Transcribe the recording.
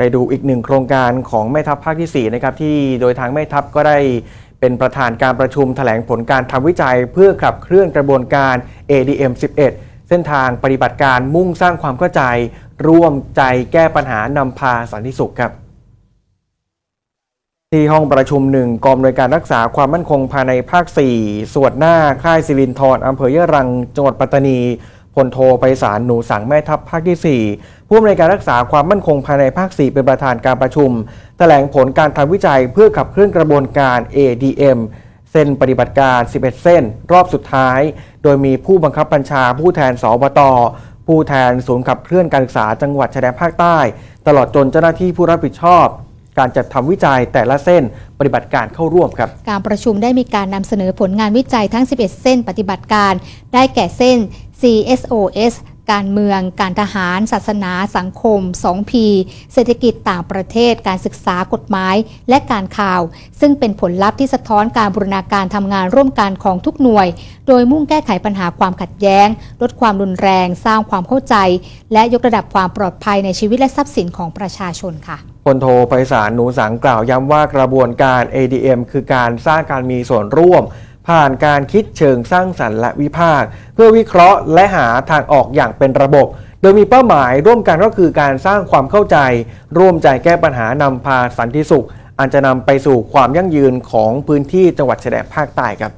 ไปดูอีกหนึ่งโครงการของแม่ทัพภาคที่ 4 นะครับ ที่โดยทางแม่ทัพก็ได้เป็นประธานการประชุมแถลงผลการทำวิจัย เพื่อขับเคลื่อนกระบวนการ ADM 11 เส้นทางปฏิบัติการมุ่งสร้างความเข้าใจ ร่วมใจแก้ปัญหานำพาสันติสุขครับ ที่ห้องประชุมหนึ่งกองอำนวยการรักษาความมั่นคงภายในภาค 4 ส่วดหน้าค่ายสิรินทรอำเภอยะรังจังหวัดปัตตานี พลโทไปสารหนูสังแม่ทัพภาคที่ 4 ผู้อำนวยการรักษาความมั่นคงภายในภาค 4 เป็นประธานการประชุม แถลงผลการทำวิจัยเพื่อขับเคลื่อนกระบวนการ ADM เส้นปฏิบัติการ 11 เส้น รอบสุดท้าย โดยมีผู้บังคับบัญชาผู้แทนสอบตผู้แทนศูนย์ขับเคลื่อนการศึกษาจังหวัดชายแดนภาคใต้ ตลอดจนเจ้าหน้าที่ผู้รับผิดชอบ การจัดทำวิจัยแต่ละเส้นปฏิบัติการเข้าร่วมครับ การประชุมได้มีการนำเสนอผลงานวิจัยทั้ง 11 เส้นปฏิบัติการ ได้แก่เส้น CSOS การเมือง การทหาร ศาสนา สังคม 2P เศรษฐกิจต่างประเทศ การศึกษากฎหมาย และการข่าว ซึ่งเป็นผลลัพธ์ที่สะท้อนการบูรณาการทำงานร่วมกันของทุกหน่วย โดยมุ่งแก้ไขปัญหาความขัดแย้ง ลดความรุนแรง สร้างความเข้าใจ และยกระดับความปลอดภัยในชีวิตและทรัพย์สินของประชาชนค่ะพลโทไพศาลหนูสังกล่าวย้ำว่ากระบวนการ ADM คือการสร้างการมีส่วนร่วม ผ่านการคิดเชิงสร้างสรรค์และวิพากษ์เพื่อวิเคราะห์และหาทางออกอย่างเป็นระบบ โดยมีเป้าหมายร่วมกันก็คือการสร้างความเข้าใจ ร่วมใจแก้ปัญหานำพาสันติสุข อันจะนำไปสู่ความยั่งยืนของพื้นที่จังหวัดชายแดนภาคใต้ครับ